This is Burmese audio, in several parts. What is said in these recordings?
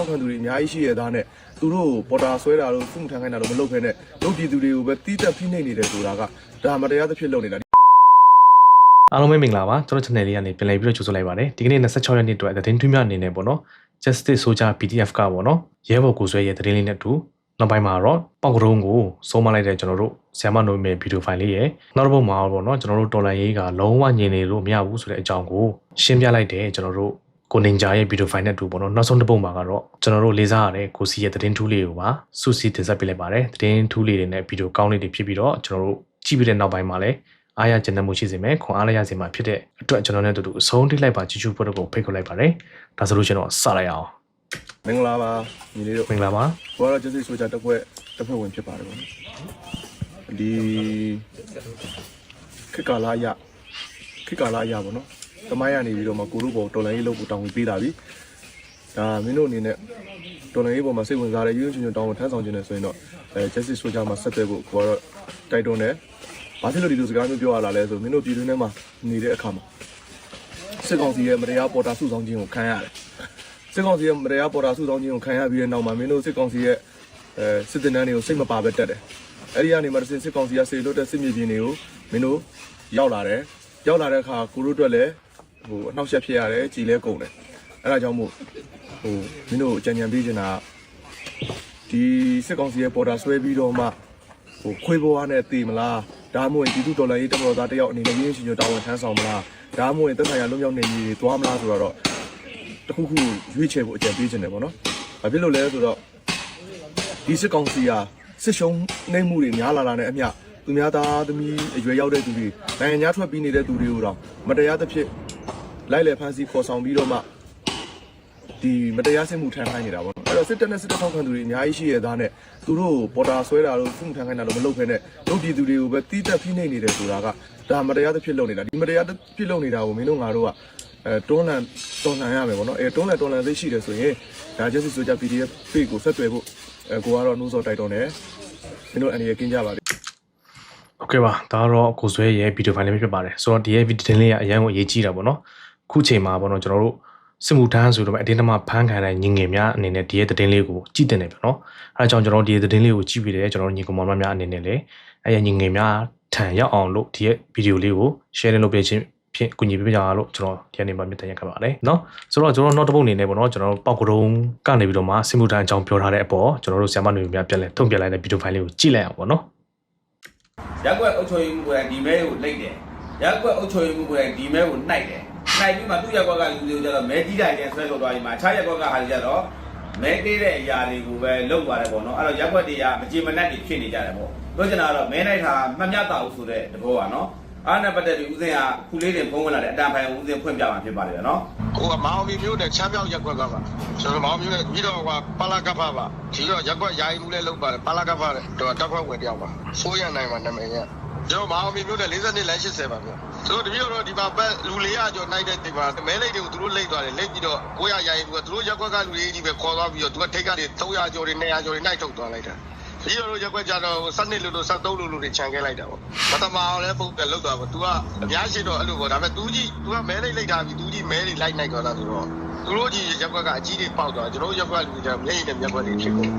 ထောက်ခံသူတွေအများကြီးရှိရသားနဲ့သူတို့ပေါ်တာဆွဲတာလို့ဖုန်ထန်ခိုင်းတာလို့မလုပ်ဖ ೇನೆ လုပ်ပြည်သူတွေကိုပဲတီးတက်ဖိနှိပ်နေတယ်ဆိုတာကဒါမတရားသဖြင့်လုပ်နေတာအားလုံးပဲမင်္ဂလာပါကျွန်တော် channel လေးကနေပြန်လည်ပြီးတော့ကြိုဆိုလိုက်ပါတယ်ဒီကနေ့26ရက်နေ့အတွက်သတင်းထွေးမြအနေနဲ့ပေါ့နော် Justice Soldier PDF ကပေါ့နော်ရဲဘော်ကိုဆွဲရဲ့သတင်းလေးနဲ့အတူနောက်ပိုင်းမှာတော့ပေါက်ကုံးကိုစိုးမလိုက်တဲ့ကျွန်တော်တို့ဆ iam နိုမေဗီဒီယိုဖိုင်လေးရဲ့နောက်တစ်ပုတ်မှာပေါ့နော်ကျွန်တော်တို့တော်လန်ရေးကလုံးဝညင်နေလို့မရဘူးဆိုတဲ့အကြောင်းကိုရှင်းပြလိုက်တယ်ကျွန်တော်တို့ ကိုနင်ဂျာရဲ့ဗီဒီယိုဖိုင်နဲ့အတူပေါ့နော်နောက်ဆုံးတစ်ပုတ်မှာကတော့ကျွန်တော်တို့လေးစားရတဲ့ကိုစီရဲ့သတင်းထူးလေးကိုပါစုစည်းတင်ဆက်ပေးလိုက်ပါတယ်သတင်းထူးလေးတွေနဲ့ဗီဒီယိုကောင်းလေးတွေဖြစ်ပြီးတော့ကျွန်တော်တို့ကြည့်ပြီးတဲ့နောက်ပိုင်းမှာလည်းအားရကျဉ်းမှုရှိစေမယ်ခွန်အားလည်းရစေမှာဖြစ်တဲ့အတွက်ကျွန်တော်နဲ့အတူတူအဆုံးထိလိုက်ပါကြည့်ရှုဖို့တော့ဖိတ်ခေါ်လိုက်ပါတယ်ဒါဆိုလို့ကျွန်တော်စလိုက်အောင်မင်္ဂလာပါညီလေးတို့မင်္ဂလာပါကိုကတော့ justice soldier တစ်ဖွဲ့တစ်ဖွဲ့ဝင်ဖြစ်ပါတယ်ပေါ့နော်ဒီခေတ်ကာလအရခေတ်ကာလအရပေါ့နော် တမိုင်းရနေပြီးတော့မှကိုတို့ဘောတော်လိုင်းရေးလုပ်ကိုတောင်းဝင်ပေးလာပြီဒါမင်းတို့အနေနဲ့တော်လိုင်းရေးပေါ်မှာစိတ်ဝင်စားတဲ့ရွေးချွန်ချွန်တောင်းဝင်ထမ်းဆောင်ခြင်းနဲ့ဆိုရင်တော့အဲ justice soldier မှာဆက်သွယ်ဖို့ကိုကတော့တိုက်တွန်းတယ်ဘာဖြစ်လို့ဒီလိုစကားမျိုးပြောရတာလဲဆိုမင်းတို့ပြည်တွင်းထဲမှာနေတဲ့အခါမှာစစ်ကောင်စီရဲ့မတရားပေါ်တာစုဆောင်ခြင်းကိုခံရတယ်စစ်ကောင်စီရဲ့မတရားပေါ်တာစုဆောင်ခြင်းကိုခံရပြီးတဲ့နောက်မှာမင်းတို့စစ်ကောင်စီရဲ့အဲစစ်တပ်နှန်းတွေကိုစိတ်မပါပဲတက်တယ်။အဲဒီကနေမှတစ်စစစ်ကောင်စီကစေလွတ်တဲ့စစ်မြေပြင်တွေကိုမင်းတို့ရောက်လာတယ်။ရောက်လာတဲ့အခါကိုတို့အတွက်လည်း ဟိုအနှောက်အယှက်ဖြစ်ရတယ်ကြည်လဲကုန်တယ်။အဲဒါကြောင့်မို့ဟိုမင်းတို့အကြံဉာဏ်ပေးချင်တာကဒီစစ်ကောင်စီရဲ့ပေါ်တာဆွဲပြီးတော့မှဟိုခွေးဘွားနဲ့တည်မလားဒါမှမဟုတ်ပြည်သူဒေါ်လာရေးတပ်မတော်သားတယောက်အနေနဲ့ရင်းရှင်ညတာဝန်ထမ်းဆောင်မလားဒါမှမဟုတ်တက်ဆိုင်ရာလွတ်မြောက်နေကြီးတွေသွားမလားဆိုတော့တစ်ခုခုရွေးချယ်ဖို့အကြံပေးခြင်းတယ်ပေါ့နော်။ဘာဖြစ်လို့လဲဆိုတော့ဒီစစ်ကောင်စီဟာစစ်ရှုံးနှိမ့်မှုတွေများလာတာနဲ့အမျှသူများသားသမီးအရွယ်ရောက်တဲ့သူတွေနိုင်ငံခြားထွက်ပြီးနေတဲ့သူတွေကိုတော့မတရားသဖြင့် လိုက်လေဖမ်းဆီးခေါ်ဆောင်ပြီးတော့မှဒီမတရားစစ်မှုထမ်းခိုင်းနေတာပေါ့နော်။အဲ့တော့စစ်တပ်နဲ့စစ်တပ်ထောက်ခံသူတွေအများကြီးရှိရသားနဲ့သူတို့ပေါ်တာဆွဲတာလို့ဖုန်ထမ်းခိုင်းတာလို့မလုပ်ဖ ೇನೆ လုပ်ပြည်သူတွေကိုပဲတီးတက်ဖိနှိပ်နေတယ်ဆိုတာကဒါမတရားသဖြင့်လုပ်နေတာဒီမတရားသဖြင့်လုပ်နေတာကိုမင်းတို့ငါတို့က အဲတွန်းလန်တွန်းလန်ရမယ်ပေါ့နော်အဲတွန်းလန်တွန်းလန်သိရှိတယ်ဆိုရင်ဒါ justice ဆိုကြ PDF page ကိုဆက်သွယ်ဖို့အဲကိုကတော့နှိုးဆော်တိုက်တွန်းတယ်မင်းတို့အနေနဲ့ကင်းကြပါလိမ့် โอเคပါဒါတော့ကိုဆွဲရဲ့ဗီဒီယိုဖိုင်လေးဖြစ်ပါတယ်ဆိုတော့ဒီရဲ့ဗီဒီယိုလေးကအရင်ကအရေးကြီးတာပေါ့နော် ခုချိန်မှာပေါ့နော်ကျွန်တော်တို့စစ်မှုထမ်းဆိုတော့အတင်းတမဖမ်းခံတဲ့ညီငယ်များအနေနဲ့ဒီရဲ့သတင်းလေးကိုကြည့်တင်နေပြီနော်အဲဒါကြောင့်ကျွန်တော်တို့ဒီရဲ့သတင်းလေးကိုကြည့်ပြီးတယ်ကျွန်တော်တို့ညီကောင်မများအနေနဲ့လည်းအဲရဲ့ညီငယ်များထံရောက်အောင်လို့ဒီရဲ့ဗီဒီယိုလေးကို share လုပ်ပေးခြင်းဖြင့်ကူညီပေးကြလို့ကျွန်တော်ဒီနေ့မှမြတ်တရခဲ့ပါတယ်เนาะဆိုတော့ကျွန်တော်နောက်တစ်ပုတ်အနေနဲ့ပေါ့နော်ကျွန်တော်တို့ပောက်ကုံကနေပြီးတော့မှစစ်မှုထမ်းအကြောင်းပြောထားတဲ့အပေါ်ကျွန်တော်တို့ဆရာမတွေများပြန်လဲထုံပြလိုက်တဲ့ဗီဒီယိုဖိုင်လေးကိုကြည့်လိုက်အောင်ပေါ့နော် ရက်ကွက်အုပ်ချုပ်ရေးမှုကိုယ်တိုင်ဒီမဲကိုလိတ်တယ်ရက်ကွက်အုပ်ချုပ်ရေးမှုကိုယ်တိုင်ဒီမဲကိုနှိုက်တယ် နှိုက်ပြီးမှသူ့ရက်ကွက်ကလူတွေကျတော့မဲကြီးတိုင်းနဲ့ဆွဲထုတ်သွားပြီးမှအခြားရက်ကွက်ကဟာတွေကျတော့မဲတေးတဲ့အရာတွေကိုပဲလုပ်သွားတယ်ပေါ့နော်အဲ့တော့ရက်ကွက်တွေကမကြေမနက်တွေဖြစ်နေကြတယ်ပေါ့ပြောချင်တာကတော့မဲနိုင်တာမှတ်မြတ်တာဘူးဆိုတဲ့တဘောပါနော်အားနဲ့ပတ်သက်ပြီးဦးစင်ကခုလေးတင်ဖုံးဝင်လာတဲ့အတန်ဖိုင်ဦးစင်ဖွင့်ပြမှာဖြစ်ပါတယ်ဗျာနော်ဟိုကမောင်မီမျိုးနဲ့ချမ်းပြောက်ရက်ကွက်ကပါကျွန်တော်မောင်မျိုးနဲ့ပြီးတော့ကပါလာကဖပါဒီတော့ရက်ကွက်ယာယီမှုလည်းလုပ်ပါတယ်ပါလာကဖတဲ့တော့တက်ခွက်ဝင်တယောက်ပါဖိုးရနိုင်မှာနာမည်ရ ကျွန်တော်မောင်မီမျိုးနဲ့40နှစ်လမ်း80ပါဗျသူတို့တပည့်တော်ဒီမှာပဲလူ400ကျော်နိုင်တဲ့ဒီမှာမဲလိတ်တွေကိုသူတို့လိတ်သွားတယ်လိတ်ပြီးတော့900ယာယီမှုကသူတို့ရက်ကွက်ကလူတွေကြီးပဲခေါ်သွားပြီးတော့သူကထိတ်ကနေ300ကျော်တွေ200ကျော်တွေနိုင်ထုတ်သွားလိုက်တာ ဒီလိုရက်ကွက်ကြတော့7နှစ်လို့လို့73လို့လို့တွေခြံခဲ့လိုက်တာပေါ့မတမာအောင်လည်းပုံတယ်လောက်တာပေါ့ तू ကအများရှိတော့အဲ့လိုပေါ့ဒါပေမဲ့ तू ကြီး तू ကမဲလိတ်လိုက်တာပြီး तू ကြီးမဲတွေလိုက်နိုင်သွားတာဆိုတော့သူတို့ကြီးရက်ကွက်ကအကြီးတွေပေါက်သွားကျွန်တော်ရက်ကွက်လူတွေမျက်ရည်နဲ့မျက်ကွက်တွေဖြစ်ကုန်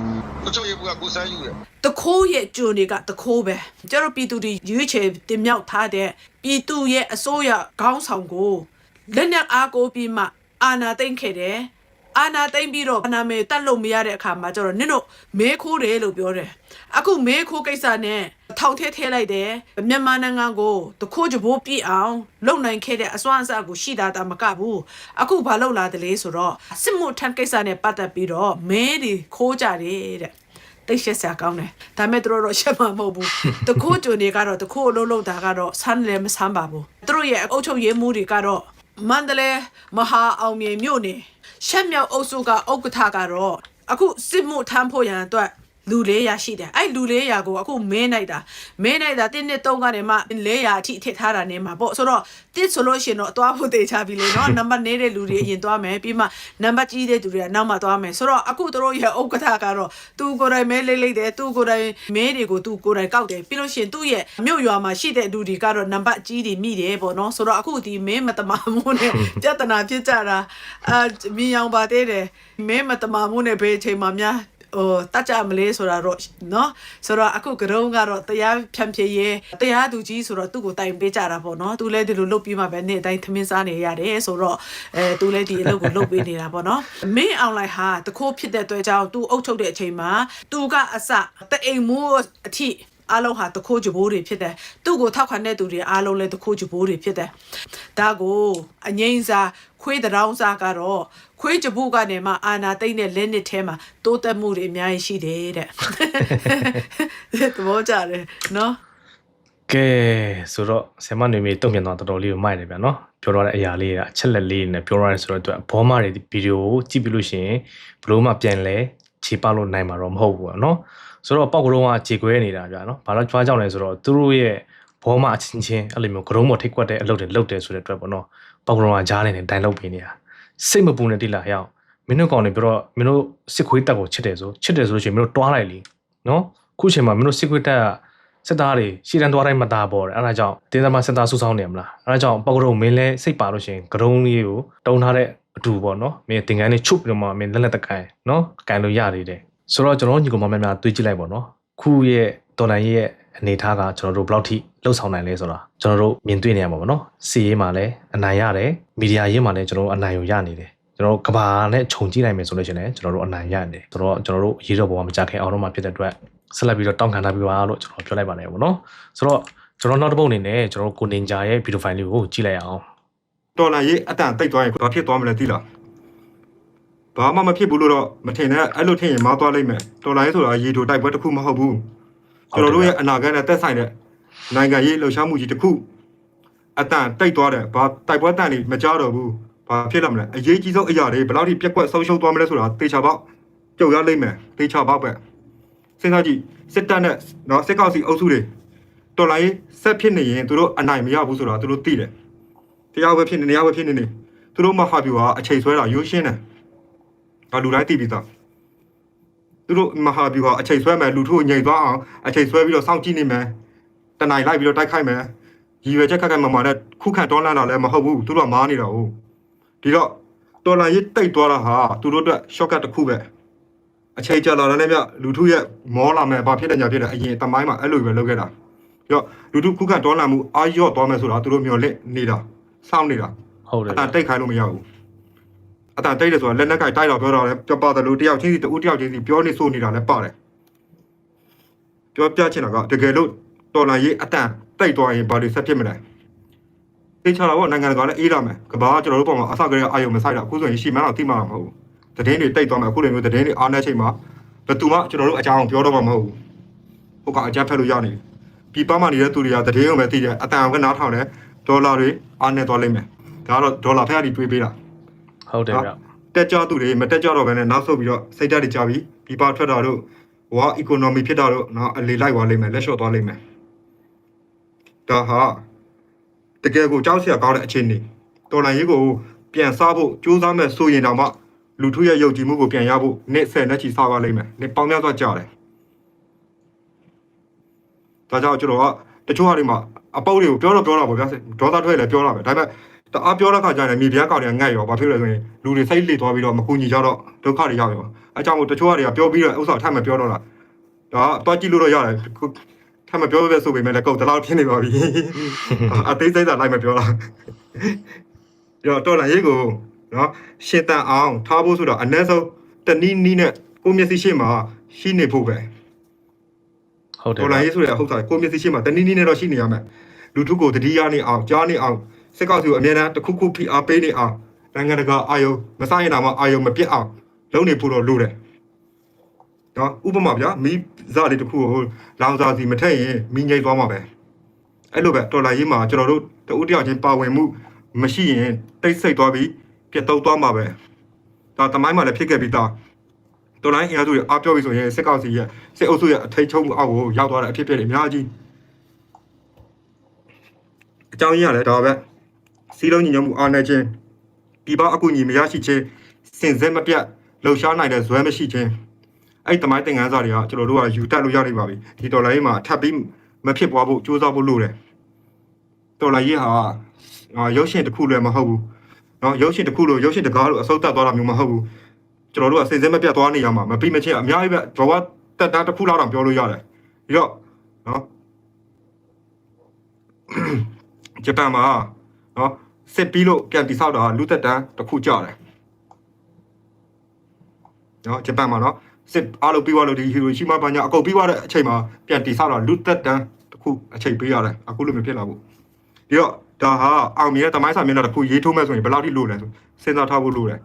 သူချုပ်ရဘူးကကိုစမ်းယူတယ် တခိုးရဲ့ကြွတွေကတခိုးပဲကျတော့ပြည်သူတွေရွေးချယ်တင်မြှောက်ထားတဲ့ပြည်သူရဲ့အစိုးရခေါင်းဆောင်ကိုလက်နက်အားကိုပြီးမှအာဏာသိမ်းခဲ့တယ် အာဏာသိမ်းပြီးတော့အာဏာမေတတ်လို့မရတဲ့အခါမှာကျတော့နင်တို့မဲခိုးတယ်လို့ပြောတယ်အခုမဲခိုးကိစ္စနဲ့ထောင်ထဲထဲလိုက်တယ်မြန်မာနိုင်ငံကိုတခိုးကြဘိုးပြည့်အောင်လုံနိုင်ခဲ့တဲ့အစွမ်းအစကိုရှိတာတာမကဘူးအခုဘာလုပ်လာတယ်လဲဆိုတော့စစ်မှုထမ်းကိစ္စနဲ့ပတ်သက်ပြီးတော့မဲတွေခိုးကြတယ်တဲ့တိတ်ရှက်စရာကောင်းတယ်ဒါမဲ့သူတို့တော့ရှက်မှာမဟုတ်ဘူးတခိုးကြုံတွေကတော့တခိုးအလုံးလုံးတာကတော့ဆန်းလည်းမဆန်းပါဘူးသူတို့ရဲ့အုပ်ချုပ်ရေးမှုတွေကတော့မန္တလေးမဟာအောင်မြေမြို့နယ် ရှက်မြောက်အုပ်စုကဥက္ကဋ္ဌကတော့အခုစစ်မှုထမ်းဖို့ရန်အတွက် လူ400ရှိတယ်အဲ့လူ400ကိုအခုမင်းလိုက်တာမင်းလိုက်တာတင်းနှစ်သုံးကနေမှ400အထိထည့်ထားတာနေမှာပေါ့ဆိုတော့တစ်ဆိုလို့ရှိရင်တော့သွားဖို့တေချပြီလေနော်နံပါတ်နေတဲ့လူတွေအရင်သွားမယ်ပြီးမှနံပါတ်ကြီးတဲ့လူတွေကနောက်မှသွားမယ်ဆိုတော့အခုတို့ရဲ့ဥက္ကဋ္ဌကတော့သူကိုယ်တိုင်မဲလေးလေးတယ်သူကိုယ်တိုင်မဲတွေကိုသူကိုယ်တိုင်ကောက်တယ်ပြီးလို့ရှိရင်သူ့ရဲ့မြို့ရွာမှာရှိတဲ့လူတွေကတော့နံပါတ်ကြီးတွေမိတယ်ပေါ့နော်ဆိုတော့အခုဒီမဲမတမာမှုနဲ့ပြဿနာဖြစ်ကြတာအာမြင်အောင်ပါသေးတယ်မဲမတမာမှုနဲ့ဘယ်အချိန်မှများ ဟိုတတ်ကြမလဲဆိုတာတော့เนาะဆိုတော့အခုကရုံးကတော့တရားဖြန့်ဖြေရဲတရားသူကြီးဆိုတော့သူ့ကိုတိုင်ပေးကြတာပေါ့เนาะသူလည်းဒီလိုလုပ်ပြီးမှပဲနေ့တိုင်းသမင်းစားနေရတယ်ဆိုတော့အဲသူလည်းဒီအလုပ်ကိုလုပ်ပေးနေတာပေါ့เนาะမင်းအွန်လိုင်းဟာတခိုးဖြစ်တဲ့အတွက်ကြောင့်သူအုပ်ချုပ်တဲ့အချိန်မှာသူကအစတအိမ်မိုးအထိ အားလုံးဟာတခိုးကြဘိုးတွေဖြစ်တယ်သူ့ကိုထောက်ခံတဲ့သူတွေအားလုံးလည်းတခိုးကြဘိုးတွေဖြစ်တယ်ဒါကိုအငိမ့်စာခွေးတောင်စားကတော့ခွေးကြဘိုးကနေမှအာနာသိမ့်တဲ့လက်နစ်ထဲမှာတိုးတက်မှုတွေအများကြီးရှိတယ်တဲ့သဘောကျတယ်နော်ကဲဆိုတော့ဆင်မနေမီတုံ့ပြန်တော့တော်တော်လေးကိုမိုက်တယ်ဗျာနော်ပြောရတဲ့အရာလေးကအချက်လက်လေးနဲ့ပြောရရဲဆိုတော့အတွက်ဘောမတွေဗီဒီယိုကိုကြည့်ပြီးလို့ရှိရင်ဘလို့မှပြန်လဲခြေပလို့နိုင်မှာတော့မဟုတ်ဘူးပေါ့နော် ဆိုတော့ပောက်ကလုံးကခြေခွဲနေတာဗျာနော်ဘာလို့ကြွားကြောင်လဲဆိုတော့သူတို့ရဲ့ဘောမအချင်းချင်းအဲ့လိုမျိုးကရုံးပေါ်ထိတ်ကွက်တဲ့အလုပ်တွေလုပ်တယ်ဆိုတဲ့အတွက်ပေါ့နော်ပောက်ကလုံးကကြားနေတယ်တိုင်လုပ်ပေးနေတာစိတ်မပူနဲ့တိလာဟရောက်မင်းတို့ကောင်တွေပြောတော့မင်းတို့စစ်ခွေးတက်ကိုချစ်တယ်ဆိုချစ်တယ်ဆိုလို့ရှိရင်မင်းတို့တွားလိုက်လीနော်ခုချိန်မှာမင်းတို့စစ်ခွေးတက်ကစစ်သားတွေရှီတန်းသွားတိုင်းမသားပေါ်တယ်အဲ့ဒါကြောင့်တင်းသမားစစ်သားစုဆောင်းနေမလားအဲ့ဒါကြောင့်ပောက်ကတော့မင်းလဲစိတ်ပါလို့ရှရင်ကရုံးလေးကိုတုံထားတဲ့အတူပေါ့နော်မင်းတင်ကန်းလေးချုပ်ပြီးတော့မှမင်းလက်လက်တကိုင်နော်ကိုင်လို့ရသေးတယ် ဆိုတော့ကျွန်တော်ညီကောင်မများများတွေးကြည့်လိုက်ပေါ့နော်ခုရဲ့တော်လိုင်းရဲ့အနေထားကကျွန်တော်တို့ဘယ်လောက်ထိလှုပ်ဆောင်နိုင်လဲဆိုတာကျွန်တော်တို့မြင်တွေ့နေရမှာပေါ့နော်စီရေးမှာလည်းအနိုင်ရတယ်မီဒီယာရေးမှာလည်းကျွန်တော်တို့အနိုင်ကိုရနေတယ်ကျွန်တော်တို့ကဘာနဲ့ခြုံကြည့်နိုင်မယ်ဆိုလို့ရှိရင်လည်းကျွန်တော်တို့အနိုင်ရနေတယ်ဆိုတော့ကျွန်တော်တို့ရေးတော့ပေါ်မှာမကြခင်အောင်တော့မှဖြစ်တဲ့အတွက်ဆက်လက်ပြီးတော့တောင်းခံထားပြီးပါလို့ကျွန်တော်ပြောလိုက်ပါနေပေါ့နော်ဆိုတော့ကျွန်တော်နောက်တစ်ပုတ်အနေနဲ့ကျွန်တော်တို့ကိုနင်ဂျာရဲ့ဗီဒီယိုဖိုင်လေးကိုကြည့်လိုက်အောင်တော်လာရေးအတန်တိတ်သွားရင်ဘာဖြစ်သွားမလဲသိလား ဘာမှမဖြစ်ဘူးလို့တော့မထင်နဲ့အဲ့လိုထင်ရင်မသွားလိမ့်မယ်တော်လာရေးဆိုတာရေတိုတိုက်ပွဲတစ်ခုမဟုတ်ဘူးကျွန်တော်တို့ရဲ့အနာဂတ်နဲ့သက်ဆိုင်တဲ့နိုင်ငံရေးလှုပ်ရှားမှုကြီးတစ်ခုအတန်တိတ်သွားတယ်ဘာတိုက်ပွဲတန်နေမကြတော့ဘူးဘာဖြစ်လာမလဲအရေးကြီးဆုံးအရာတွေဘယ်လောက်ထိပြက်ကွက်ဆုံးရှုံးသွားမလဲဆိုတာသေချာပေါက်ကြုံရလိမ့်မယ်သေချာပေါက်ပဲစဉ်းစားကြည့်စစ်တပ်နဲ့နော်စစ်ကောက်စီအုပ်စုတွေတော်လာရေးဆက်ဖြစ်နေရင်သူတို့အနိုင်မရဘူးဆိုတာသူတို့သိတယ်တရားပဲဖြစ်နေနေရပဲဖြစ်နေနေသူတို့မဟာဗျူဟာအချိန်ဆွဲတာရိုးရှင်းတယ် ဒါလူတိုင်းသိပြီးသားသူတို့မဟာဗျူဟာအချိန်ဆွဲမယ်လူထုကိုညှိသွားအောင်အချိန်ဆွဲပြီးတော့စောင့်ကြည့်နေမယ်တနိုင်လိုက်ပြီးတော့တိုက်ခိုက်မယ်ရည်ရွယ်ချက်ခက်ခက်မမှန်တဲ့ခုခံတော်လှန်တာလည်းမဟုတ်ဘူးသူတို့ကမားနေတာဟုတ်ဒီတော့တော်လှန်ရေးတိတ်သွားတာဟာသူတို့အတွက် shortcut တစ်ခုပဲအချိန်ကြာလာတဲ့မြလူထုရဲ့မောလာမယ်ဘာဖြစ်တယ်ညာဖြစ်တယ်အရင်တမိုင်းမှာအဲ့လိုပဲလုပ်ခဲ့တာပြီးတော့လူထုခုခံတော်လှန်မှုအာရော့သွားမယ်ဆိုတာသူတို့မျှော်လင့်နေတာစောင့်နေတာဟုတ်တယ်အတန်တိတ်ခိုင်းလို့မရဘူး အတန်တိတ်တယ်ဆိုတာလက်နက်ကင်တိုက်တော့ပြောတော့လဲပြောပါတယ်လို့တယောက်ချင်းစီတူတယောက်ချင်းစီပြောနေဆိုနေတာလည်းပါတယ်ပြောပြချင်တာကတကယ်လို့တော်လာရေးအတန်တိတ်သွားရင်ဘာလို့ဆက်ဖြစ်မလဲသိချလာတော့နိုင်ငံတကာလည်းအေးလာမယ်ကဘာကကျွန်တော်တို့ပုံမှာအစကလေးအာယုံမဆိုင်တာအခုဆိုရင်ရှီမန်းတော့သိမှာမဟုတ်ဘူးသတင်းတွေတိတ်သွားမယ်အခုလိုမျိုးသတင်းတွေအားနေချိန်မှာဘယ်သူမှကျွန်တော်တို့အကြောင်းပြောတော့မှာမဟုတ်ဘူးဟုတ်ကအကြမ်းဖက်လို့ရနေပြီပြပမှနေတဲ့သူတွေကသတင်းကိုပဲသိတယ်အတန်ကနားထောင်တယ်ဒေါ်လာတွေအားနေသွားလိမ့်မယ်ဒါကတော့ဒေါ်လာဖက်အထိတွေးပေးတာ ဟုတ်တယ်ဗျတက်ကြသူတွေမတက်ကြတော့ဘဲနဲ့နောက်ဆုတ်ပြီးတော့စိတ်ဓာတ်တွေကြပြီးပြပထွက်တာတို့ဝါ economy ဖြစ်တာတို့နော်အလေလိုက်သွားလိမ့်မယ်လက်လျှော့သွားလိမ့်မယ်ဒါဟာတကယ်ကိုကြောက်စရာကောင်းတဲ့အခြေအနေတော်လိုင်းရေးကိုပြန်စားဖို့ကြိုးစားမဲ့ဆိုရင်တော့မှလူထုရဲ့ယုံကြည်မှုကိုပြန်ရဖို့နေ့ဆယ်နဲ့ချီစားပါလိမ့်မယ်နေ့ပေါင်းများစွာကြာတယ်ဒါကြောင့်ကျွန်တော်ကတချို့ဟာတွေမှာအပုတ်တွေကိုပြောတော့ပြောတာပေါ့ဗျာဒေါသထွက်လည်းပြောတာပဲဒါပေမဲ့ တအားပြောတဲ့ခါကျရင်မြေပြားကောင်တွေကငတ်ရောဘာဖြစ်လဲဆိုရင်လူတွေစိတ်လေသွားပြီးတော့မကူညီကြတော့ဒုက္ခတွေရောက်ရောအဲကြောင့်မို့တချို့ကတွေကပြောပြီးတော့ဥစ္စာထပ်မပြောတော့လားဒါတော့ကြည့်လို့တော့ရတယ်ခုထပ်မပြောပဲဆိုပေမဲ့လည်းကုတ်တလောက်ဖြစ်နေပါပြီအသေးစိတ်သာလိုက်မပြောလားရောတော်လာရေးကိုနော်ရှင်းတန်အောင်ထားဖို့ဆိုတော့အ ਨੇ ဆုံးတနည်းနည်းနဲ့ကိုမျက်စိရှိမှရှိနေဖို့ပဲဟုတ်တယ်တော်လာရေးဆိုတဲ့အဟုတ်စားကိုမျက်စိရှိမှတနည်းနည်းနဲ့တော့ရှိနေရမယ်လူထုကိုတတိယနေအောင်ကြားနေအောင် စစ်ကောက်စီကိုအမြဲတမ်းတစ်ခုခုဖိအားပေးနေအောင်နိုင်ငံတကာအာယုံမဆိုင်ရင်တော့အာယုံမပြတ်အောင်လုပ်နေဖို့တော့လိုတယ်နော်ဥပမာဗျာမီးစားလေးတစ်ခုကိုလောင်စာစီမထည့်ရင်မီးငိမ့်သွားမှာပဲအဲ့လိုပဲတော်လာရေးမှာကျွန်တော်တို့တဦးတယောက်ချင်းပါဝင်မှုမရှိရင်တိတ်ဆိတ်သွားပြီးပြတ်တုံးသွားမှာပဲဒါတမိုင်းမှာလည်းဖြစ်ခဲ့ပြီးသားတော်လိုင်းအင်အားစုတွေအားပြောပြီးဆိုရင်စစ်ကောက်စီရဲ့စစ်အုပ်စုရဲ့အထိတ်ချုံမှုအောက်ကိုရောက်သွားတဲ့အဖြစ်အပျက်တွေအများကြီးအကြောင်းရင်းကလည်းဒါပဲ စီးလုံးညီညွတ်မှုအားနည်းခြင်းပြည်ပအကူအညီမရရှိခြင်းစင်စဲမပြတ်လှုပ်ရှားနိုင်တဲ့ဇွဲမရှိခြင်းအဲ့ဒီတမိုင်းသင်ခန်းစာတွေကကျွန်တော်တို့ကယူတက်လို့ရနေပါပြီဒီတော်လိုင်းမှာထပ်ပြီးမဖြစ်ပွားဖို့ကြိုးစားဖို့လိုတယ်တော်လိုင်းရေးဟာအာရုပ်ရှင်တစ်ခုလည်းမဟုတ်ဘူးเนาะရုပ်ရှင်တစ်ခုလို့ရုပ်ရှင်တကားလို့အစိုးတက်သွားတာမျိုးမဟုတ်ဘူး ကျွန်တော်တို့ကစိတ်စဲမပြတ်သွားနေရမှာမပြီးမချင်းအများကြီးပဲဘဝတက်တာတစ်ခုလောက်တော့ပြောလို့ရတယ်ပြီးတော့နော်ဂျပန်မှာနော် စစ်ပြီးလို့ပြန်တိဆောက်တာလူသက်တန်းတစ်ခုကြတယ်နော်ဂျပန်မှာနော်စစ်အားလုံးပြီးသွားလို့ဒီဟီရိုရှီမာဘာညာအကုန်ပြီးသွားတဲ့အချိန်မှာပြန်တိဆောက်တာလူသက်တန်းတစ်ခုအချိန်ပေးရတယ်အခုလိုမျိုးဖြစ်လာဖို့ပြီးတော့ဒါဟာအောင်မြင်တဲ့တမိုင်းစာမျက်နှာတစ်ခုရေးထိုးမဲ့ဆိုရင်ဘယ်လောက်ထိလိုလဲဆိုစဉ်းစားထားဖို့လိုတယ်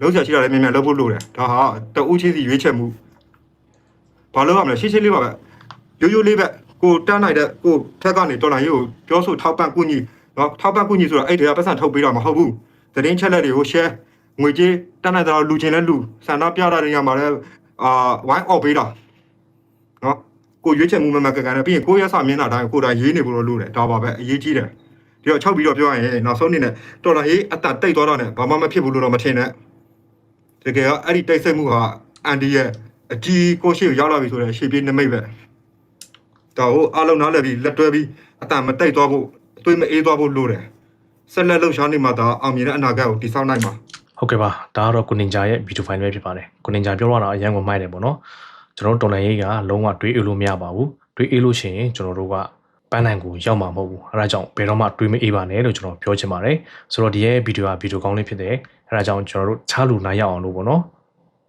လုံးချရှိတာလည်းမြန်မြန်လုပ်ဖို့လိုတယ်ဒါဟာတဦးချင်းစီရွေးချယ်မှုဘာလို့ရမလဲရှင်းရှင်းလေးပါပဲရိုးရိုးလေးပဲကိုတန်းနိုင်တဲ့ကိုထက်ကနေတော်လိုင်းရေးကိုပြောဆိုထောက်ပံ့ကူညီ နော်ထောက်ပံ့ကူညီဆိုတာအဲ့ဒီကပတ်စံထုတ်ပေးတာမဟုတ်ဘူးသတင်းချက်လက်တွေကို share ငွေကြေးတန်းနိုင်တဲ့လူချင်းလဲလူဆန္ဒပြတာတွေညမှာလဲအာဝိုင်းအော့ပေးတာနော်ကိုရွေးချယ်မှုမမကန်ကန်နဲ့ပြီးရင်ကိုရက်စာမျက်နှာတိုင်းကိုယ်တိုင်ရေးနေဖို့လို့လိုတယ်ဒါပါပဲအရေးကြီးတယ်ဒီတော့ချုပ်ပြီးတော့ပြောရရင်နောက်ဆုံးအနေနဲ့တော်လိုင်းရေးအတန်တိတ်သွားတော့နဲ့ဘာမှမဖြစ်ဘူးလို့တော့မထင်နဲ့တကယ်တော့အဲ့ဒီတိတ်ဆိတ်မှုဟာအန်ဒီရဲ့အကြီးကိုရှိကိုရောက်လာပြီဆိုတော့ရှေ့ပြေးနမိတ်ပဲဒါကိုအလုံးနားလည်ပြီးလက်တွဲပြီးအတန်မတိတ်သွားဖို့အ သွေးမအေးသွားဖို့လိုတယ်ဆက်လက်လှုပ်ရှားနေမှသာအောင်မြင်တဲ့အနာဂတ်ကိုတည်ဆောက်နိုင်မှာဟုတ်ကဲ့ပါဒါကတော့ကိုနင်ဂျာရဲ့ video file ပဲဖြစ်ပါတယ်ကိုနင်ဂျာပြောတော့တာအရင်ကမိုက်တယ်ပေါ့နော်ကျွန်တော်တို့တော်လန်ရေးကလုံးဝတွေးအေးလို့မရပါဘူးတွေးအေးလို့ရှိရင်ကျွန်တော်တို့ကပန်းနိုင်ကိုရောက်မှာမဟုတ်ဘူးအဲဒါကြောင့်ဘယ်တော့မှတွေးမအေးပါနဲ့လို့ကျွန်တော်ပြောချင်ပါတယ်ဆိုတော့ဒီရဲ့ video က video ကောင်းလေးဖြစ်တယ်အဲဒါကြောင့်ကျွန်တော်တို့ချားလူနိုင်ရအောင်လို့ပေါ့နော်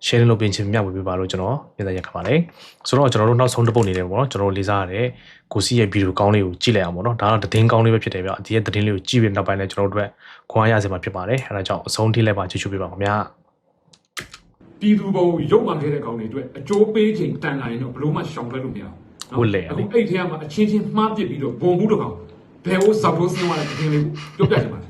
share လုပ်ပြင်ချင်မြတ်ဝေပေးပါလို့ကျွန်တော်ပြင်ဆင်ရခပါတယ်ဆိုတော့ကျွန်တော်တို့နောက်ဆုံးတစ်ပုတ်နေတယ်ပေါ့နော်ကျွန်တော်တို့လေးစားရတဲ့ကိုစီရဲ့ video ကောင်းလေးကိုကြည့်လိုက်အောင်ပေါ့နော်ဒါတော့သတင်းကောင်းလေးပဲဖြစ်တယ်ဗျဒီရဲ့သတင်းလေးကိုကြည့်ပြီးနောက်ပိုင်းလည်းကျွန်တော်တို့အတွက်ခွန်အားရစေမှာဖြစ်ပါတယ်အဲဒါကြောင့်အဆုံးထိလိုက်ပါကြည့်ရှုပေးပါခင်ဗျာပြည်သူဘုံရုပ်မှန်ခဲ့တဲ့ကောင်တွေအတွက်အကျိုးပေးချိန်တန်လာရင်တော့ဘလို့မှရှောင်ထွက်လို့မရဘူးဟုတ်လေအခုအဲ့ထဲမှာအချင်းချင်းမှားပစ်ပြီးတော့ဘုံမှုတစ်ကောင်ဘယ်ဟိုဇောက်လို့စင်းသွားတဲ့တင်လေးကိုပြောပြချင်ပါတယ်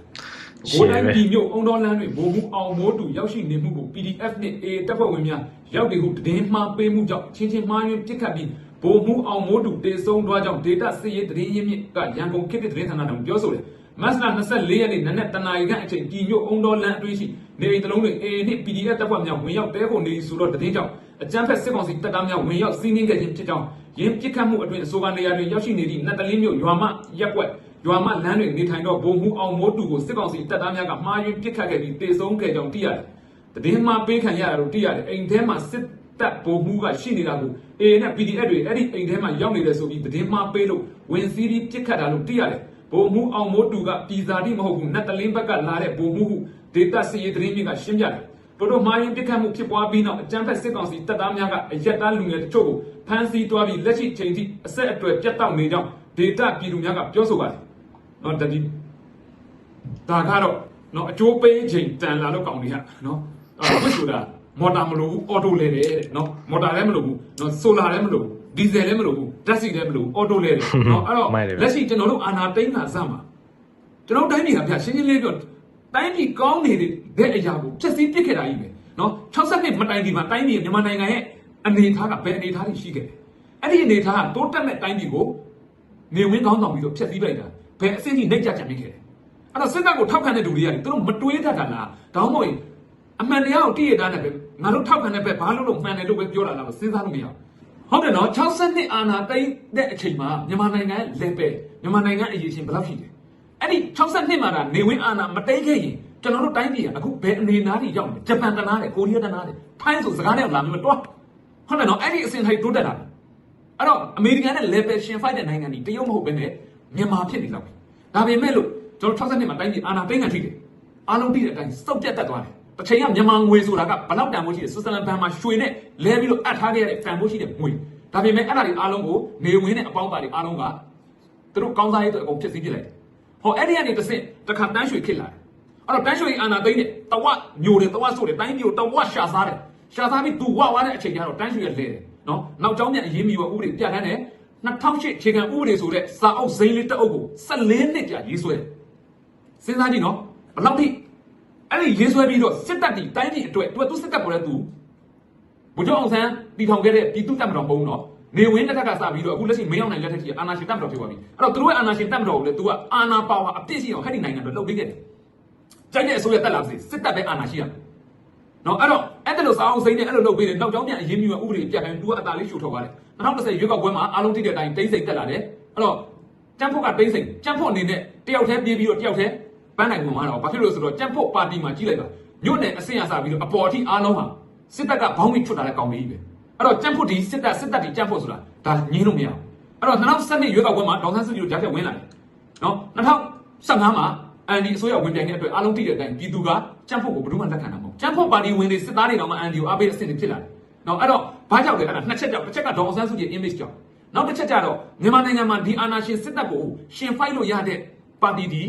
ဘိုးတိုင်းပြည်မြို့အုံတော်လန်းတွေဘုံမှုအောင်မိုးတူရောက်ရှိနေမှုကို PDF နဲ့ A တပ်ဖွဲ့ဝင်များရောက်တယ်ဟုတည်င်းမှားပေးမှုကြောင့်ချင်းချင်းမှားယွင်းပြစ်ခတ်ပြီးဘုံမှုအောင်မိုးတူတေဆုံးသွားကြောင်းဒေတာစစ်ရေးတည်င်းရင်းမြစ်ကရန်ကုန်ခေတ်တဲ့တည်င်းဌာနတော်ပြောဆိုတယ်မတ်လ24ရက်နေ့နနက်တနာရီခန့်အချိန်ပြည်မြို့အုံတော်လန်းအတွင်းရှိနေအိမ်တစ်လုံးတွင် AA နှင့် PDF တပ်ဖွဲ့များဝင်ရောက်တဲဖို့နေဆိုတော့တည်င်းကြောင့်အကြမ်းဖက်စစ်ကောင်စီတပ်သားများဝင်ရောက်စီးနင်းခဲ့ခြင်းဖြစ်ကြောင်းရင်းပြစ်ခတ်မှုအတွင်းအဆိုပါနေရာတွင်ရောက်ရှိနေသည့်နတ်တလင်းမြို့ရွာမရက်ွက် ရွာမလမ်းတွင်နေထိုင်သောဘုံမှုအောင်မိုးတူကိုစစ်ကောင်စီတပ်သားများကမှားယွင်းပြစ်ခတ်ခဲ့ပြီးတေဆုံးခဲ့ကြောင်းသိရတယ်။တည်င်းမှာပေးခံရတာလို့သိရတယ်။အိမ်ထဲမှာစစ်တပ်ဘုံမှုကရှိနေတာကို AA နဲ့ PDF တွေအဲ့ဒီအိမ်ထဲမှာရောက်နေတယ်ဆိုပြီးတည်င်းမှာပေးလို့ဝင်စီးပြီးပြစ်ခတ်တာလို့သိရတယ်။ဘုံမှုအောင်မိုးတူကပြည်စာတိမဟုတ်ဘူးနတ်တလင်းဘက်ကလာတဲ့ဘုံမှုဟုဒေတာစီရေးတရင်မြင့်ကရှင်းပြတယ်။တို့တို့မှားရင်ပြစ်ခတ်မှုဖြစ်ပွားပြီးနောက်အကြမ်းဖက်စစ်ကောင်စီတပ်သားများကအရက်သားလူငယ်တချို့ကိုဖမ်းဆီးသွားပြီးလက်ရှိချိန်ထိအဆက်အသွယ်ပြတ်တောက်နေကြောင်းဒေတာပြည်သူများကပြောဆိုပါတယ်။ နော်တတိဒါကတော့နော်အကျိုးပေးချိန်တန်လာတော့ကောင်းနေရနော်အဲ့ဝစ်ဆိုတာမော်တာမလို့ဘူးအော်တိုလဲတယ်တဲ့နော်မော်တာလည်းမလို့ဘူးနော်ဆိုလာလည်းမလို့ဘူးဒီဇယ်လည်းမလို့ဘူးဓာတ်ဆီလည်းမလို့ဘူးအော်တိုလဲတယ်နော်အဲ့တော့မိုက်တယ်ဗျလက်ရှိကျွန်တော်တို့အာနာတိန်တာစမှာကျွန်တော်တို့တိုင်းပြည်ကဗျရှင်းရှင်းလေးပြောတိုင်းပြည်ကောင်းနေတဲ့အရာကိုဖြစ်စည်းပစ်ခဲ့တာကြီးပဲနော်62မတိုင်ဒီမှာတိုင်းပြည်မြန်မာနိုင်ငံရဲ့အနေအထားကဘယ်အနေအထားတွေရှိခဲ့လဲအဲ့ဒီအနေအထားကတိုးတက်မဲ့တိုင်းပြည်ကိုနေဝင်းကောင်းဆောင်ပြီးတော့ဖျက်ဆီးလိုက်တာ ဘယ်အဆင့်ကြီးနှိပ်ကြကြမိခဲ့လဲအဲ့တော့စစ်တပ်ကိုထောက်ခံတဲ့လူတွေကလေသူတို့မတွေးတတ်တာလားဒါမှမဟုတ်ရင်အမှန်တရားကိုတည့်ရတာနဲ့ပဲငါတို့ထောက်ခံတဲ့ဘက်ဘာလို့လို့မှန်တယ်လို့ပဲပြောတာလားမစဉ်းစားလို့မရဘူးဟုတ်တယ်နော်62အာနာတိတ်တဲ့အချိန်မှာမြန်မာနိုင်ငံရဲ့လက်ပဲမြန်မာနိုင်ငံအရေးရှင်ဘယ်လောက်ရှိလဲအဲ့ဒီ62မှာဒါနေဝင်းအာနာမတိတ်ခဲ့ရင်ကျွန်တော်တို့တိုင်းပြည်ကအခုဘယ်အနေအထားကြီးရောက်လဲဂျပန်တနာတယ်ကိုရီးယားတနာတယ်ထိုင်းဆိုစကားနဲ့လာမျိုးတွားဟုတ်တယ်နော်အဲ့ဒီအစဉ်ထိုင်တိုးတက်တာအဲ့တော့အမေရိကန်နဲ့ level ရှင်ဖိုက်တဲ့နိုင်ငံကြီးတရုတ်မဟုတ်ဘဲနဲ့ မြန်မာဖြစ်နေတော့ပြီဒါပေမဲ့လို့ကျွန်တော်62မှာတိုင်းပြည်အာနာတိတ်ငံထိတယ်အားလုံးသိတဲ့အတိုင်းစုပ်ပြတ်တက်သွားတယ်တစ်ချိန်ကမြန်မာငွေဆိုတာကဘလောက်တန်ဖိုးရှိတယ်ဆွစ်ဇာလန်ဘဏ်မှာရွှေနဲ့လဲပြီးတော့အပ်ထားခဲ့ရတဲ့တန်ဖိုးရှိတဲ့ငွေဒါပေမဲ့အဲ့ဒါတွေအားလုံးကိုနေဝင်နဲ့အပေါင်းပါတွေအားလုံးကသူတို့ကောင်းစားရေးအတွက်အကုန်ဖြစ်စည်းပြစ်လိုက်တယ်ဟောအဲ့ဒီကနေတစ်ဆင့်တစ်ခါတန်းရွှေခစ်လာတယ်အဲ့တော့တန်းရွှေအာနာသိမ့်နဲ့တဝညိုတယ်တဝဆိုတယ်တိုင်းမျိုးတဝရှာစားတယ်ရှာစားပြီးသူဝဝါတဲ့အချိန်ကျတော့တန်းရွှေရလဲတယ်နော်နောက်ကျောင်းပြန်အရေးမီဝဥပဒေပြဋ္ဌာန်းတယ် 2008ခြေခံဥပဒေဆိုတဲ့စာအုပ်စိမ်းလေးတစ်အုပ်ကို14နှစ်ကြာရေးဆွဲတယ်စဉ်းစားကြည့်နော်ဘယ်လောက်ထိအဲ့ဒီရေးဆွဲပြီးတော့စစ်တပ်တီတိုင်းပြည်အတွက်သူကသူစစ်တပ်ပေါ်လဲသူဘုကျောင်းအောင်ဆန်းတည်ထောင်ခဲ့တဲ့ပြည်သူ့တပ်မတော်ပုံတော့နေဝင်းတစ်ထက်ကစပြီးတော့အခုလက်ရှိမင်းအောင်နိုင်လက်ထက်ကြီးအာဏာရှင်တပ်မတော်ဖြစ်သွားပြီအဲ့တော့သူတို့ရဲ့အာဏာရှင်တပ်မတော်ကိုလည်း तू ကအာဏာပါဝါအပြည့်ရှိအောင်ဟဲ့ဒီနိုင်ငံတွေလှုပ်ပေးခဲ့တယ်ကြိုက်တဲ့အစိုးရတက်လာစေစစ်တပ်ပဲအာဏာရှိရမယ်နော်အဲ့တော့ အဲ့ဒါလို့စာအောင်စိမ့်နဲ့အဲ့လိုလုပ်ပေးတယ်နောက်ကြောင်းပြန်အရေးမြူဥပဒေပြတ်တယ် तू ကအသာလေးရှုထုတ်သွားတယ်2010ရွေးကောက်ပွဲမှာအားလုံးသိတဲ့အတိုင်းတိမ့်စိမ့်တက်လာတယ်အဲ့တော့ကျန်းဖို့ကတိမ့်စိမ့်ကျန်းဖို့အနေနဲ့တယောက်တည်းပြေးပြီးတော့တယောက်တည်းပန်းနိုင်ဝင်မှာတော့ဘာဖြစ်လို့လဲဆိုတော့ကျန်းဖို့ပါတီမှာကြီးလိုက်ပါမြို့နယ်အဆင့်အစပြီးတော့အပေါ်အထိအားလုံးဟာစစ်တပ်ကဘောင်းမိချွတ်တာလည်းကောင်းပြီပဲအဲ့တော့ကျန်းဖို့ဒီစစ်တပ်စစ်တပ်ဒီကျန်းဖို့ဆိုတာဒါငင်းလို့မရဘူးအဲ့တော့2012ရွေးကောက်ပွဲမှာဒေါက်ဆန်းစုကြည်တို့ကြားချက်ဝင်လာတယ်နော်2015မှာအန်ဒီအစိုးရဝင်ပြိုင်တဲ့အတွက်အားလုံးသိတဲ့အတိုင်းပြည်သူက ကျန်းဖို့ကိုဘယ်သူမှလက်ခံတာမဟုတ်ကျန်းဖို့ပါတီဝင်တွေစစ်သားတွေတောင်မှအန်ဒီကိုအားပေးအဆင့်တွေဖြစ်လာတယ်နော်အဲ့တော့ဘာကြောင့်လဲအဲ့ဒါနှစ်ချက်ကြောင့်တစ်ချက်ကဒေါက်ဆန်းစုကြည် image ကြောင့်နောက်တစ်ချက်ကျတော့မြန်မာနိုင်ငံမှာဒီအာဏာရှင်စစ်တပ်ကိုရှင်ဖိုက်လို့ရတဲ့ပါတီဒီ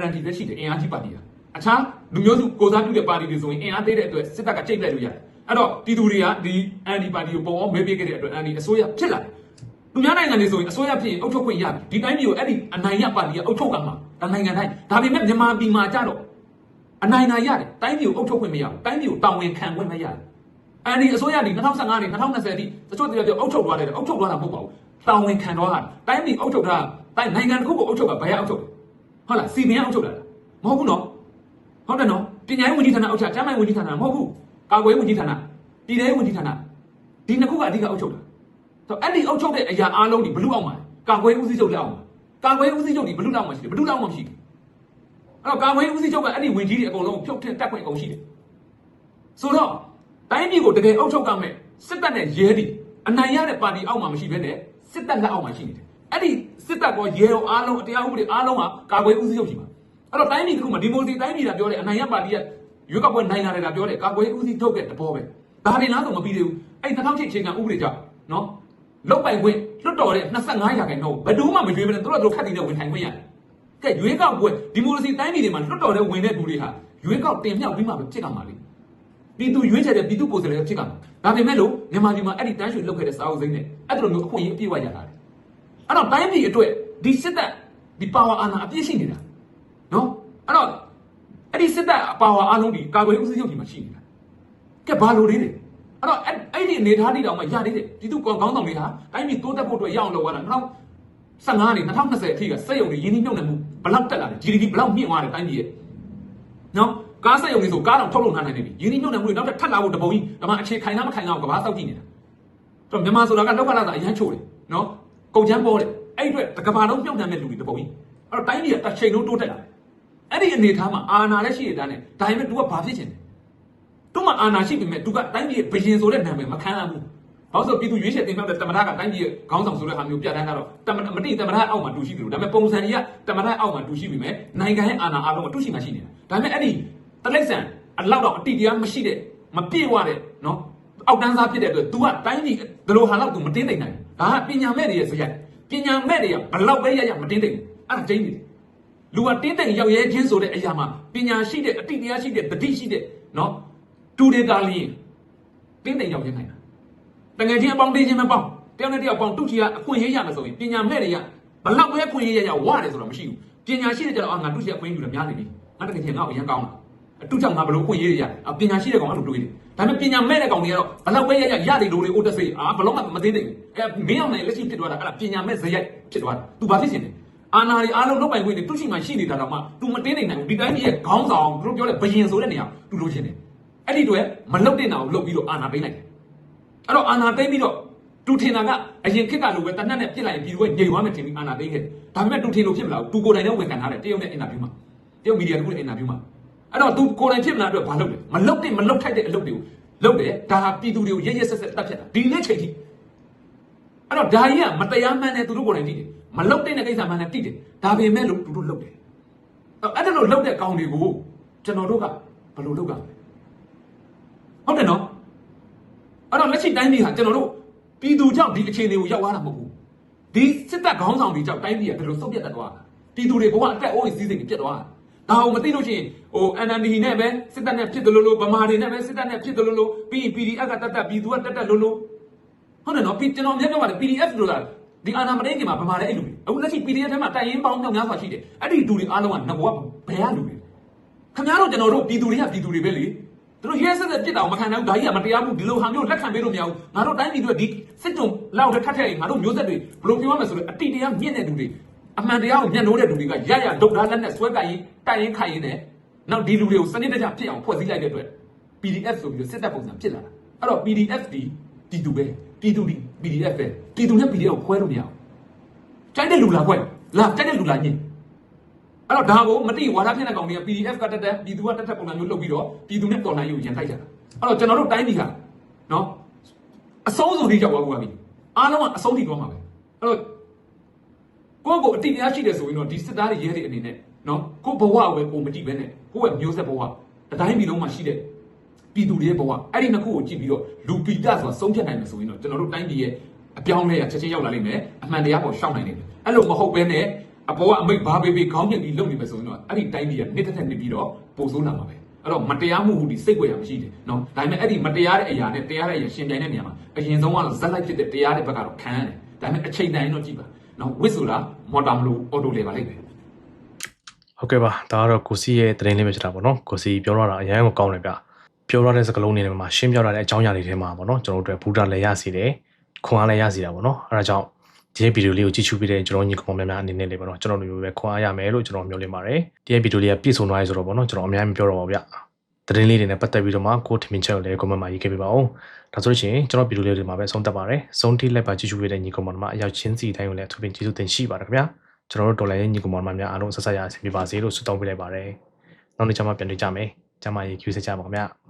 NLD ပဲရှိတယ်အင်အားကြီးပါတီဟာအခြားလူမျိုးစုကိုစားပြုတဲ့ပါတီတွေဆိုရင်အင်အားသေးတဲ့အတွက်စစ်တပ်ကကြိတ်ပြတ်လို့ရတယ်အဲ့တော့ပြည်သူတွေကဒီ NLD ပါတီကိုပုံအောင်မဲပေးခဲ့တဲ့အတွက် NLD အစိုးရဖြစ်လာတယ်သူများနိုင်ငံတွေဆိုရင်အစိုးရဖြစ်ရင်အုပ်ချုပ်ခွင့်ရပြီဒီတိုင်းပြည်ကိုအဲ့ဒီအနိုင်ရပါတီကအုပ်ချုပ်ကမှာဒါနိုင်ငံတိုင်းဒါပေမဲ့မြန်မာပြည်မှာကြတော့ အနိုင်နိုင်ရတယ်တိုင်းပြည်ကိုအုပ်ချုပ်ခွင့်မရဘူးတိုင်းပြည်ကိုတာဝန်ခံခွင့်မရတယ်အန်ဒီအစိုးရဒီ2015နေ2020အထိတချို့တည်းပြောအုပ်ချုပ်သွားတယ်အုပ်ချုပ်သွားတာမဟုတ်ပါဘူးတာဝန်ခံတော့တာတိုင်းပြည်အုပ်ချုပ်တာတိုင်းနိုင်ငံတစ်ခုကိုအုပ်ချုပ်တာဘယ်ရအုပ်ချုပ်လဲဟုတ်လားစီမံအုပ်ချုပ်တာလားမဟုတ်ဘူးနော်ဟုတ်တယ်နော်ပညာရေးဝန်ကြီးဌာနအုပ်ချုပ်ကျန်းမာရေးဝန်ကြီးဌာနမဟုတ်ဘူးကာကွယ်ရေးဝန်ကြီးဌာနပြည်ထောင်ဝန်ကြီးဌာနဒီနှစ်ခုကအဓိကအုပ်ချုပ်တာဆိုအဲ့ဒီအုပ်ချုပ်တဲ့အရာအားလုံးဒီဘလူးအောင်မှာကာကွယ်ရေးဦးစီးချုပ်လက်အောင်မှာကာကွယ်ရေးဦးစီးချုပ်ဒီဘလူးလောက်မှာရှိတယ်ဘလူးလောက်မှာမရှိဘူးအဲ့ တော့ကာကွယ်ရေးဦးစီးချုပ်ကအဲ့ဒီဝင်ကြီးတွေအကုန်လုံးဖြုတ်ထက်တက်ခွင့်အကုန်ရှိတယ်ဆိုတော့တိုင်းပြည်ကိုတကယ်အုပ်ချုပ်ကမဲ့စစ်တပ်နဲ့ရဲဒီအနိုင်ရတဲ့ပါတီအောက်မှာမရှိဘဲနဲ့စစ်တပ်လက်အောက်မှာရှိနေတယ်အဲ့ဒီစစ်တပ်ကောရဲရောအားလုံးအတရားဥပဒေအားလုံးဟာကာကွယ်ဦးစီးချုပ်ရှိမှာအဲ့တော့တိုင်းပြည်တစ်ခုမှာဒီမိုကရေစီတိုင်းပြည်ကပြောတယ်အနိုင်ရပါတီကရွေးကောက်ပွဲနိုင်လာတယ်ကပြောတယ်ကာကွယ်ဦးစီးချုပ်တဲ့တဘောပဲဒါတွေလားဆိုမပြီးသေးဘူးအဲ့2008ချိန်ကဥပဒေကြောင့်နော်လုတ်ပိုင်ခွင့်လွတ်တော်တဲ့25ရာခိုင်နှုန်းဘယ်သူမှမရွေးဘဲနဲ့တို့တို့ခက်တည်နဲ့ဝင်ထိုင်ခွင့်ရတယ် ကဲရွေးကောက်ပွဲဒီမိုကရေစီတိုင်းပြည်တွေမှာလွတ်တော်တဲ့ဝင်တဲ့လူတွေဟာရွေးကောက်တင်မြှောက်ပြီးမှပဲဖြစ်ကမှာလေပြည်သူရွေးချယ်တဲ့ပြည်သူကိုယ်စားလှယ်ဖြစ်ကမှာဒါပေမဲ့လို့မြန်မာပြည်မှာအဲ့ဒီတန်းရွှေလုတ်ခဲ့တဲ့စာအုပ်စိမ်းနဲ့အဲ့လိုမျိုးအခွင့်အရေးအပြည့်အဝရတာတယ်အဲ့တော့တိုင်းပြည်အတွက်ဒီစစ်တပ်ဒီပါဝါအာဏာအပြည့်ရှိနေတာနော်အဲ့တော့အဲ့ဒီစစ်တပ်ပါဝါအားလုံးဒီကာကွယ်ဦးစီးချုပ်ဒီမှာရှိနေတာကဲဘာလို့လဲအဲ့တော့အဲ့အဲ့ဒီအနေထားတွေတောင်မှရသေးတယ်ပြည်သူကောင်ကောင်းဆောင်တွေဟာတိုင်းပြည်တိုးတက်ဖို့အတွက်ရအောင်လုပ်ရတာ 2015နေ2020အထိကစက်ရုံတွေရင်းနှီးမြှုပ်နှံမှုဘလောက်တက်လာတယ် GDP ဘလောက်မြင့်သွားတယ်တိုင်းပြည်ရဲ့နော်ကားစက်ရုံတွေဆိုကားတော့ထုတ်လုပ်နိုင်နိုင်နေပြီရင်းနှီးမြှုပ်နှံမှုတွေနောက်ထပ်ထပ်လာဖို့တပုံကြီးဒါမှအခြေခိုင်လားမခိုင်လားကိုကဘာစောက်ကြည့်နေတာတော့မြန်မာဆိုတာကလောက်ကလာတာအရန်ချိုးတယ်နော်ကုန်ချမ်းပေါ်တယ်အဲ့အတွက်တကဘာလုံးမြှုပ်နှံမဲ့လူတွေတပုံကြီးအဲ့တော့တိုင်းပြည်ကတစ်ချိန်လုံးတိုးတက်လာတယ်အဲ့ဒီအနေထားမှာအာဏာလည်းရှိရတဲ့နဲ့ဒါပေမဲ့ तू ကဘာဖြစ်ချင်လဲသူ့မှာအာဏာရှိပေမဲ့ तू ကတိုင်းပြည်ဘယင်ဆိုတဲ့နာမည်မခံရဘူး ဘာလို့ဆိုပြည်သူရွေးချယ်တင်မြှောက်တဲ့တမရကတိုင်းပြည်ရဲ့ခေါင်းဆောင်ဆိုတဲ့ဟာမျိုးပြဋ္ဌာန်းကတော့တမမတိတမရအောက်မှာတူရှိပြီလို့ဒါပေမဲ့ပုံစံကြီးကတမရအောက်မှာတူရှိပြီမဲ့နိုင်ငံရဲ့အာဏာအားလုံးကတူရှိမှရှိနေတာဒါပေမဲ့အဲ့ဒီတလိမ့်ဆန်အလောက်တော့အတိတရားမရှိတဲ့မပြည့်ဝတဲ့နော်အောက်တန်းစားဖြစ်တဲ့အတွက် तू ကတိုင်းပြည်ဒလိုဟာလောက် तू မတင်းသိမ့်နိုင်ဘူးဒါကပညာမဲ့တွေရဲ့ဇယက်ပညာမဲ့တွေကဘလောက်ပဲရရမတင်းသိမ့်ဘူးအဲ့ဒါကျင်းနေတယ်လူကတင်းသိမ့်ရောက်ရဲခြင်းဆိုတဲ့အရာမှာပညာရှိတဲ့အတိတရားရှိတဲ့တတိရှိတဲ့နော်တူဒေတာလင်းတင်းသိမ့်ရောက်ရဲနိုင်တာ တငယ်ချင်းအပေါင်းသေးချင်းမပေါင်းတယောက်နဲ့တယောက်ပေါင်းတုချီကအခွင့်အရေးရမယ်ဆိုရင်ပညာမဲ့တွေကဘလောက်ပဲအခွင့်အရေးရရဝရတယ်ဆိုတော့မရှိဘူးပညာရှိတဲ့ကြတော့အာငါတုချီအခွင့်အရေးယူတယ်များနေပြီငါတကယ်ချင်းငါ့ကိုအရင်ကောင်းတာအတုကြောင့်ငါဘလို့အခွင့်အရေးရရအပညာရှိတဲ့ကောင်အဲ့လိုတွေးတယ်ဒါပေမဲ့ပညာမဲ့တဲ့ကောင်တွေကတော့ဘလောက်ပဲရရရတယ်လို့လေအိုတက်စေးအာဘလောက်မှမသိသေးဘူးအဲမင်းအောင်နိုင်လက်ရှိဖြစ်သွားတာအဲ့ဒါပညာမဲ့ဇယက်ဖြစ်သွားတာ तू ဘာဖြစ်ရှင်လဲအာနာရီအားလုံးလောက်ပိုင်ခွင့်တွေတုချီမှရှိနေတာတော့မှ तू မတင်းနိုင်ဘူးဒီတိုင်းကြီးရဲ့ခေါင်းဆောင်သူတို့ပြောတဲ့ဘယင်ဆိုတဲ့နေရာ तू လိုချင်တယ်အဲ့ဒီတွေမလုတ်တဲ့နာကိုလုတ်ပြီးတော့အာနာပေးလိုက်တယ် အဲ့တော့အာနာသိမ့်ပြီးတော့တူထင်တာကအရင်ခက်ကလိုပဲတနက်နဲ့ပြစ်လိုက်ရင်ပြည်သူကညိတ်သွားမယ်ထင်ပြီးအာနာသိမ့်ခဲ့တယ်ဒါပေမဲ့တူထင်လို့ဖြစ်မလားဘူးတူကိုယ်တိုင်နဲ့ဝန်ခံထားတယ်တရုတ်နဲ့အင်တာဗျူးမှာတရုတ်မီဒီယာတခုနဲ့အင်တာဗျူးမှာအဲ့တော့သူကိုယ်တိုင်ဖြစ်မလားအတွက်ဘာလုပ်လဲမလုပ်တဲ့မလုပ်ထိုက်တဲ့အလုပ်တွေကိုလုပ်တယ်ဒါဟာပြည်သူတွေကိုရရဆက်ဆက်တတ်ဖြတ်တာဒီနေ့ချိန်ထိအဲ့တော့ဒါကြီးကမတရားမှန်းတဲ့သူတို့ကိုယ်တိုင်သိတယ်မလုပ်တဲ့ကိစ္စမှန်းတဲ့သိတယ်ဒါပေမဲ့လို့သူတို့လုပ်တယ်အဲ့ဒါလို့လုပ်တဲ့ကောင်တွေကိုကျွန်တော်တို့ကဘယ်လိုလုပ်ကြလဲဟုတ်တယ်နော် အဲ့တော့လက်ရှိတိုင်းပြည်ဟာကျွန်တော်တို့ပြည်သူကြောင့်ဒီအခြေအနေကိုရောက်သွားတာမဟုတ်ဘူးဒီစစ်တပ်ခေါင်းဆောင်တွေကြောင့်တိုင်းပြည်ကဘယ်လိုဆုတ်ပြတ်တတ်သွားတာပြည်သူတွေဘဝအတက်အိုးကြီးစည်းစိမ်တွေပြတ်သွားတာဒါအောင်မသိလို့ရှိရင်ဟို NND နဲ့ပဲစစ်တပ်နဲ့ဖြစ်တယ်လို့လို့ဗမာတွေနဲ့ပဲစစ်တပ်နဲ့ဖြစ်တယ်လို့လို့ပြီးရင် PDF ကတတ်တတ်ပြည်သူကတတ်တတ်လို့လို့ဟုတ်တယ်နော်ပြည်ကျွန်တော်မြတ်ပြောပါတယ် PDF ဆိုတာဒီအာနာမတိန်ကမှာဗမာလည်းအဲ့လူတွေအခုလက်ရှိ PDF ထဲမှာတိုင်ရင်ပေါင်းမြောက်များစွာရှိတယ်အဲ့ဒီလူတွေအားလုံးကငဘောဘယ်ရလူတွေခင်ဗျားတို့ကျွန်တော်တို့ပြည်သူတွေကပြည်သူတွေပဲလေ တသူတို့ရဲဆက်ဆက်ပြစ်တာကိုမခံနိုင်ဘူးဒါကြီးကမတရားဘူးဒီလိုဟာမျိုးလက်ခံပေးလို့မရဘူးငါတို့တိုင်းပြည်တွေဒီစစ်တုံလောက်ထက်ထက်ရင်ငါတို့မျိုးဆက်တွေဘယ်လိုပြောရမလဲဆိုတော့အတိတရားမြင့်တဲ့လူတွေအမှန်တရားကိုမျက်နှိုးတဲ့လူတွေကရရဒုတ်သားလက်နဲ့ဆွဲကြရင်တိုက်ရင်ခိုင်ရင်နဲ့နောက်ဒီလူတွေကိုစနစ်တကျဖြစ်အောင်ဖွဲ့စည်းလိုက်တဲ့အတွက် PDF ဆိုပြီးတော့စစ်တပ်ပုံစံဖြစ်လာတာအဲ့တော့ PDF ဒီပြည်သူပဲပြည်သူဒီ PDF ပဲပြည်သူနဲ့ PDF ကိုခွဲလို့မရဘူးကြိုက်တဲ့လူလားခွဲလာကြိုက်တဲ့လူလားညင် အဲ့တော့ဒါကိုမတိဝါဒဖြစ်တဲ့ကောင်တွေက PDF ကတက်တက်ပြည်သူကတက်တက်ပုံစံမျိုးလုပ်ပြီးတော့ပြည်သူနဲ့တော်လှန်ရေးကိုရန်တိုက်ကြတာအဲ့တော့ကျွန်တော်တို့တိုင်းပြည်ဟာနော်အဆုံးစုံထိရောက်သွားဘူးပါပြီအားလုံးကအဆုံးထိသွားမှာပဲအဲ့တော့ကိုယ့်ကိုအတိတရားရှိတယ်ဆိုရင်တော့ဒီစစ်သားတွေရဲတွေအနေနဲ့နော်ကိုယ့်ဘဝကိုပဲပုံမကြည့်ပဲနဲ့ကိုယ့်ရဲ့မျိုးဆက်ဘဝအတိုင်းပြည်လုံးမှာရှိတဲ့ပြည်သူတွေရဲ့ဘဝအဲ့ဒီနှစ်ခုကိုကြည့်ပြီးတော့လူပိတဆိုတာဆုံးဖြတ်နိုင်မယ်ဆိုရင်တော့ကျွန်တော်တို့တိုင်းပြည်ရဲ့အပြောင်းလဲရချက်ချင်းရောက်လာလိမ့်မယ်အမှန်တရားပေါ်ရှောက်နိုင်လိမ့်မယ်အဲ့လိုမဟုတ်ဘဲနဲ့ အပေါ်ကအမိတ်ဘာဘေဘေခေါင်းပြစ်ပြီးလုပ်နေမယ်ဆိုရင်တော့အဲ့ဒီတိုင်းပြည်ကနှစ်တစ်ထက်နှစ်ပြီးတော့ပိုဆိုးလာမှာပဲအဲ့တော့မတရားမှုဟူဒီစိတ်ွယ်ရမရှိတယ်နော်ဒါပေမဲ့အဲ့ဒီမတရားတဲ့အရာနဲ့တရားတဲ့အရာရှင်ပြိုင်တဲ့နေရာမှာအရင်ဆုံးကတော့ဇက်လိုက်ဖြစ်တဲ့တရားတဲ့ဘက်ကတော့ခံရတယ်ဒါပေမဲ့အချိန်တိုင်းတော့ကြည့်ပါနော်ဝစ်ဆိုတာမော်တာမလို့အော်တိုလေပါလိမ့်မယ်ဟုတ်ကဲ့ပါဒါကတော့ကိုစီရဲ့သတင်းလေးပဲဖြစ်တာပေါ့နော်ကိုစီပြောရတာအရန်ကိုကောင်းတယ်ဗျပြောရတဲ့စကားလုံးတွေထဲမှာရှင်းပြရတဲ့အကြောင်းအရာတွေထဲမှာပေါ့နော်ကျွန်တော်တို့အတွက်ဘူတာလည်းရစီတယ်ခွန်အားလည်းရစီတာပေါ့နော်အဲဒါကြောင့် ဒီရဲ့ဗီဒီယိုလေးကိုကြည့်ရှုပြီးတဲ့ကျွန်တော်ညီကောင်များများအနေနဲ့လေပေါ့နော်ကျွန်တော်တို့မျိုးပဲခွန်အားရမယ်လို့ကျွန်တော်မျှော်လင့်ပါတယ်ဒီရဲ့ဗီဒီယိုလေးကပြည့်စုံသွားပြီဆိုတော့ပေါ့နော်ကျွန်တော်အများကြီးမပြောတော့ပါဘူးဗျသတင်းလေးတွေနဲ့ပတ်သက်ပြီးတော့မှကိုထင်မြင်ချက်ကိုလည်း comment မှာရေးခဲ့ပေးပါဦးဒါဆိုလို့ရှိရင်ကျွန်တော်ဗီဒီယိုလေးတွေမှာပဲဆုံးသက်ပါတယ်ဆုံးထိလိုက်ပါကြည့်ရှုပေးတဲ့ညီကောင်များအရောက်ချင်းစီတိုင်းကိုလည်းအထူးပင်ကျေးဇူးတင်ရှိပါတယ်ခင်ဗျာကျွန်တော်တို့တော်လိုင်းရဲ့ညီကောင်များအားလုံးဆက်ဆက်ရအဆင်ပြေပါစေလို့ဆုတောင်းပေးလိုက်ပါတယ်နောက်နေ့ကျမှပြန်တွေ့ကြမယ်ကျမရေကျူးစကြပါခင်ဗျာ